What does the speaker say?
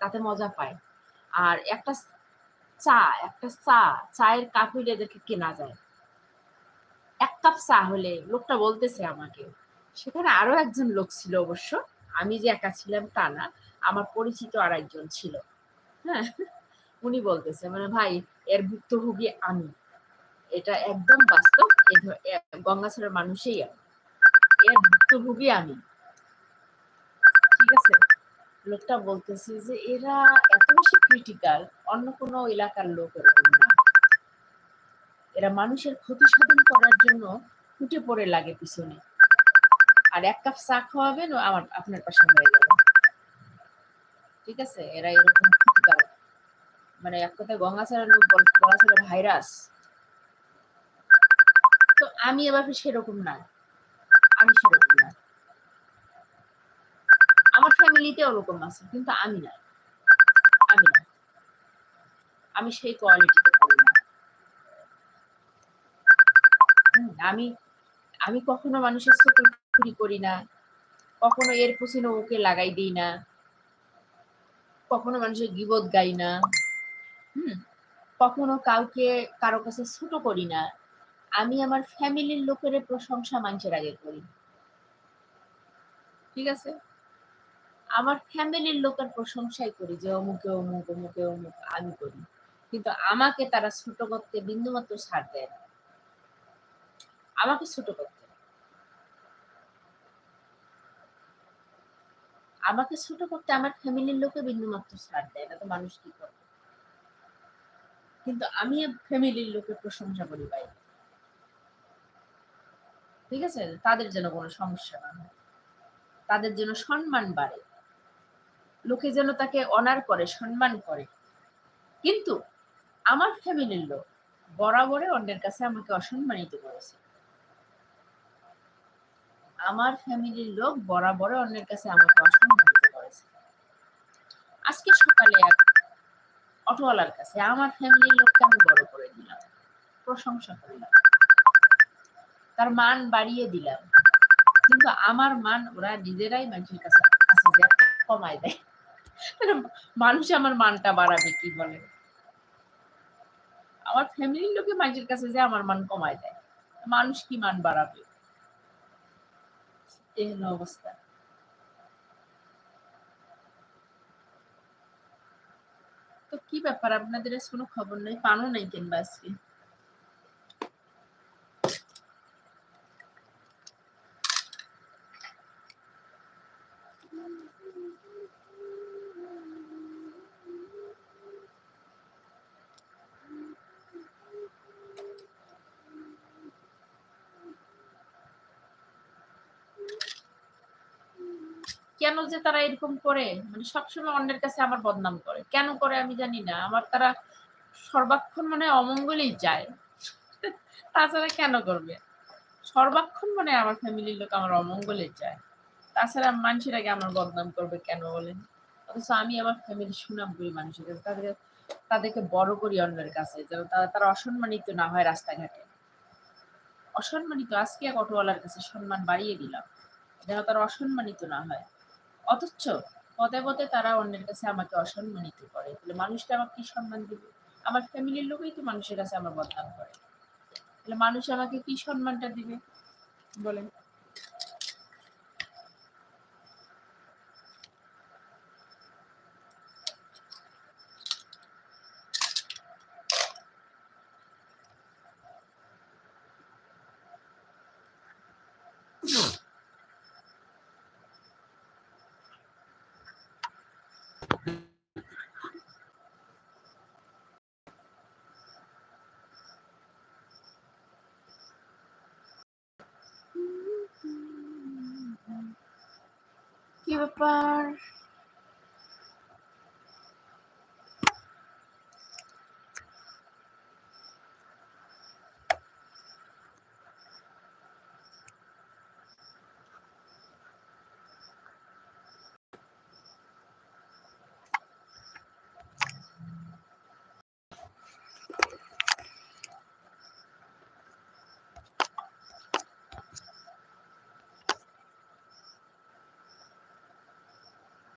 তাতে মজা পায়। আর একটা চা একটা চা, চায়ের কাপ হইলে এদেরকে কেনা যায়। এক কাপ চা হলে লোকটা বলতেছে আমাকে, সেখানে আরও একজন লোক ছিল অবশ্য, আমি যে একা ছিলাম তা না, আমার পরিচিত আর একজন ছিল। হ্যাঁ উনি বলতেছে মানে ভাই, এর ভুক্তভোগী আমি। এটা একদম বাস্তব গঙ্গাছড়ার মানুষই আমি। এর ভুক্তভোগী আমি। লোকটা বলতেছে যে, এরা এত বেশি ক্রিটিক্যাল অন্য কোনো এলাকার লোক এরকম না। এরা মানুষের ক্ষতি সাধন করার জন্য ফুটে পড়ে লাগে পিছনে। আর এক কাপ চা খাওয়াবেন আমার, আপনার পাশে হয়ে যাবে। ঠিক আছে? এরা এরকম ক্ষতিকারক মানে এক কথায় গঙ্গাছড়ার লোক ছিল ভাইরাস। তো আমি এবার সেরকম না। আমি সেরকম না। ফ্যামিলিতে ওরকম আছে, কিন্তু আমি না। আমি না। আমি সেই কোয়ালিটিতে করি না। আমি আমি কখনো মানুষের চোখে চুরি করি না। কখনো এর পিছনে ওকে লাগাই দিই না। কখনো মানুষের গিবত গাই না। হুম, কখনো কাউকে, কারও কাছে ছোট করি না। আমি আমার ফ্যামিলির লোকের প্রশংসা মানুষের আগে করি। ঠিক আছে? আমার ফ্যামিলির লোকের প্রশংসাই করি যে অমুকে, অমুক অমুকে, অমুক, আমি করি। কিন্তু আমাকে তারা ছোট করতে বিন্দুমাত্র ছাড় দেয় না। আমাকে ছোট করতে। আমাকে ছোট করতে আমার ফ্যামিলির লোকে বিন্দুমাত্র ছাড় দেয় না, তো মানুষ কি করবে কিন্তু আমি ফ্যামিলির লোকের প্রশংসা করি ভাই। ঠিক আছে? তাদের যেন কোনো সমস্যা না হয়। তাদের যেন সম্মান বাড়ে। লোকে যেন তাকে অনার করে, সম্মান করে। কিন্তু আমার ফ্যামিলির লোক বরাবরে অন্যের কাছে আমাকে অসম্মানিত করেছে। আমার ফ্যামিলির লোক বরাবরে অন্যের কাছে আমাকে অসম্মানিত করেছে। আজকে সকালে এক অটোওয়ালার কাছে আমার ফ্যামিলির লোককে আমি বড় করে দিলাম, প্রশংসা করলাম। তার মান বাড়িয়ে দিলাম। কিন্তু আমার মান ওরা নিজেরাই মানুষের কাছে কমায় দেয়। মানুষ আমার মানটা বাড়াবে কি বলে? আমার ফ্যামিলির লোকে মানুষের কাছে যে আমার মান কমায় দেয়। মানুষ কি মান বাড়াবে? এই অবস্থা। তো কি ব্যাপার? আপনাদের কোনো খবর নেই? পানো নাই কিনবা আজকে? কেন যে তারা এরকম করে? মানে সবসময় অন্যের কাছে আমার বদনাম করে। কেন করে আমি জানি না। আমার তারা সর্বাক্ষণ মানে অমঙ্গলই চায় তাছাড়া কেন করবে? সর্বাক্ষণ মানে আমার ফ্যামিলির লোক আমার অমঙ্গলে চায় তাছাড়া মানুষের আগে আমার বদনাম করবে কেন বলেন? অথচ আমি আমার ফ্যামিলি সুনাম করি মানুষের কাছে। তাদেরকে তাদেরকে বড় করি অন্যের কাছে, যেন তারা তারা অসম্মানিত না হয় রাস্তাঘাটে। অসম্মানিত, আজকে এক অটোওয়ালার কাছে সম্মান বাড়িয়ে দিলাম। যেন তারা অসম্মানিত না হয়। অথচ পদে পদে তারা অন্যের কাছে আমাকে অসম্মানিত করে। তাহলে মানুষকে আমাকে কি সম্মান দিবে? আমার ফ্যামিলির লোকই তো মানুষের কাছে আমার বদনাম করে। তাহলে মানুষ আমাকে কি সম্মানটা দিবে? বলেন Give a bar.